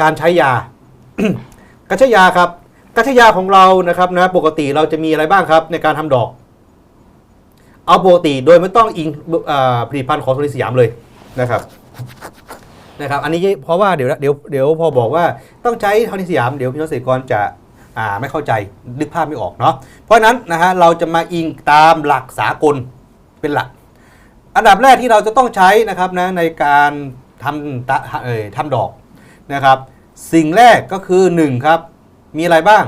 การใช้ยา การใช้ยาครับ การใช้ยาของเรานะครับนะปกติเราจะมีอะไรบ้างครับ ในการทำดอก เอาปกติโดยไม่ต้องอิงอผลิตภัณฑ์ของโทนิสยามเลยนะครับนะครับอันนี้เพราะว่าเดี๋ยวเดี๋ยวเดี๋ยวพอบอกว่าต้องใช้โทนิสยามเดี๋ยวพี่น้องเกษตรกรจะอ่าไม่เข้าใจนึกภาพไม่ออกเนาะเพราะนั้นนะฮะเราจะมาอิงตามหลักสากลเป็นหลัก อันดับแรกที่เราจะต้องใช้นะครับนะในการทำทำดอก นะครับ สิ่งแรกก็คือ 1 ครับ มีอะไรบ้าง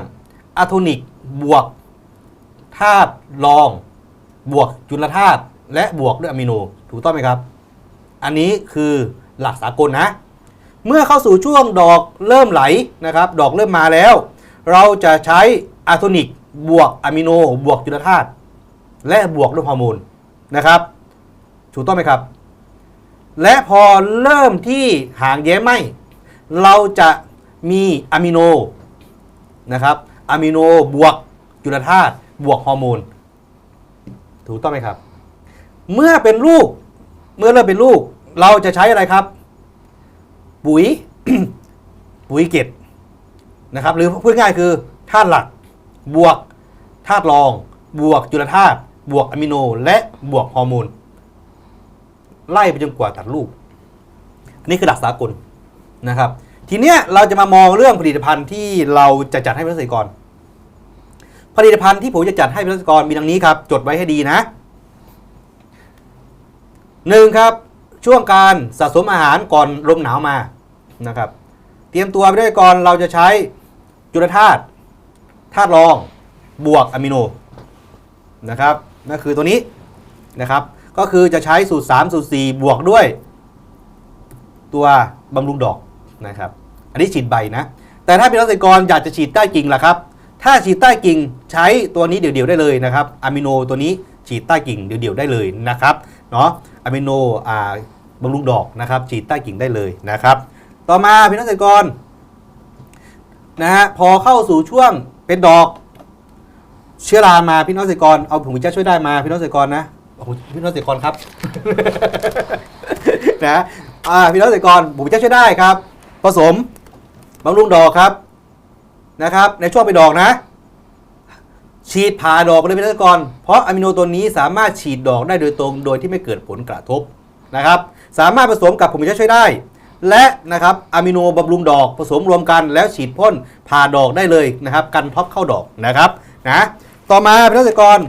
อะโทนิกบวกธาตุรอง บวกจุลธาตุและบวกด้วยอะมิโนถูกต้องไหมครับ อันนี้คือหลักสากลนะ เมื่อเข้าสู่ช่วงดอกเริ่มไหลนะครับ ดอกเริ่มมาแล้ว เราจะใช้อะโทนิกบวกอะมิโน บวกจุลธาตุและบวกด้วยฮอร์โมนนะครับถูกต้องไหมครับ และพอเริ่มที่หางแย้ไหม เราจะมีอะมิโนนะครับอะมิโนบวกจุลธาตุบวกฮอร์โมน ถูกต้องไหมครับ เมื่อเป็นลูก เมื่อเริ่มเป็นลูก เราจะใช้อะไรครับ ปุ๋ย ปุ๋ยเกตนะครับ หรือพูดง่ายคือธาตุหลัก บวกธาตุรอง บวกจุลธาตุบวกอะมิโน และบวกฮอร์โมน ไล่ไปจนกว่าตัดลูกอันนี้คือหลักสากล นะครับ ทีเนี้ยเราจะมามองเรื่องผลิตภัณฑ์ที่เราจะจัดให้เกษตรกร ผลิตภัณฑ์ที่ผมจะจัดให้เกษตรกรมีดังนี้ครับ จดไว้ให้ดีนะหนึ่งครับช่วงการสะสมอาหารก่อนลมหนาวมานะครับ เตรียมตัวไปด้วยก่อนเราจะใช้จุลธาตุธาตุรองบวกอะมิโนนะครับนั่นคือตัวนี้นะครับ ก็คือจะใช้สูตร 3 สูตร 4 บวกด้วย ตัวบำรุงดอก นะครับ อันนี้ฉีดใบนะ แต่ถ้าเป็นเกษตรกรอยากจะฉีดใต้กิ่งล่ะครับ ถ้าฉีดใต้กิ่งใช้ตัวนี้เดี่ยวๆได้เลยนะครับอะมิโนตัวนี้ฉีดใต้กิ่งเดี่ยวๆได้เลยนะครับเนาะอะมิโนอ่าบำรุงดอกนะครับ ฉีดใต้กิ่งได้เลยนะครับ ต่อมาพี่น้องเกษตรกรนะฮะพอเข้าสู่ช่วงเป็นดอกเชื้อรามาพี่น้องเกษตรกรเอาผมจะช่วยได้มาพี่น้องเกษตรกรนะพี่น้องเกษตรกรครับนะอ่าพี่น้องเกษตรกรผมจะช่วยได้ครับ ผสมบำรุงดอกครับนะครับ ในช่วงไปดอกนะ ฉีดผ่าดอกไปเลยพี่น้องเกษตรกร เพราะอะมิโนตัวนี้สามารถฉีดดอกได้โดยตรง โดยที่ไม่เกิดผลกระทบนะครับ สามารถผสมกับผมจะช่วยได้ และนะครับอะมิโนบำรุงดอกผสมรวมกันแล้วฉีดพ่นผ่าดอกได้เลยนะครับ กันท็อปเข้าดอกนะครับนะต่อมาพี่น้องเกษตรกร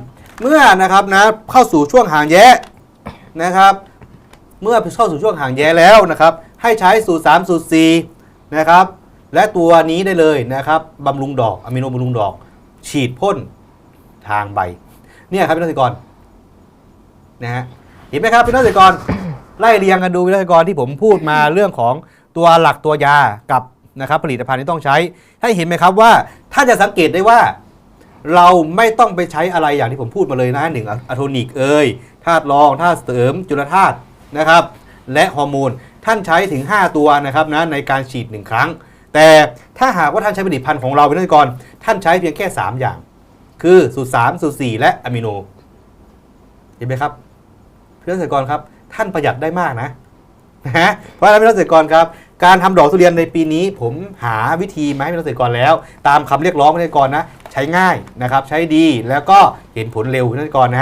เมื่อนะครับนะเข้าสู่ช่วงหางแย้นะครับ เมื่อเข้าสู่ช่วงห่างแย้แล้วนะครับ ให้ใช้สูตร3สูตร4นะครับและตัวนี้ได้เลยนะครับบำรุงดอกอะมิโนบำรุงดอก ฉีดพ่นทางใบเนี่ยครับพี่นักศึกรนะฮะเห็นไหมครับพี่นักศึกรไล่เรียงกันดูพี่นักศึกรที่ผมพูดมาเรื่องของตัวหลักตัวยากับนะครับผลิตภัณฑ์ที่ต้องใช้ ให้เห็นไหมครับว่าถ้าจะสังเกตได้ว่า เราไม่ต้องไปใช้อะไรอย่างที่ผมพูดมาเลยนะหนึ่งอะโทนิกเอ่ยธาตุรองธาตุเสริมจุลธาตุนะครับ และฮอร์โมน ท่านใช้ถึง 5 ตัวนะครับนะในการฉีด 1 ครั้ง แต่ถ้าหากว่าท่านใช้ผลิตภัณฑ์ของเราเป็นก่อนท่านใช้เพียงแค่ 3 อย่าง คือสูตร3สูตร4และอะมิโนเห็นไหมครับเพื่อนเกษตรกรครับ ท่านประหยัดได้มากนะนะฮะเพราะฉะนั้นพี่เกษตรกรครับ การทำดอกทุเรียนในปีนี้ ผมหาวิธีมาให้พี่เกษตรกรแล้ว ตามคำเรียกร้องพี่เกษตรกรนะ ใช้ง่ายนะครับ ใช้ดีแล้วก็เห็นผลเร็วพี่เกษตรกรนะ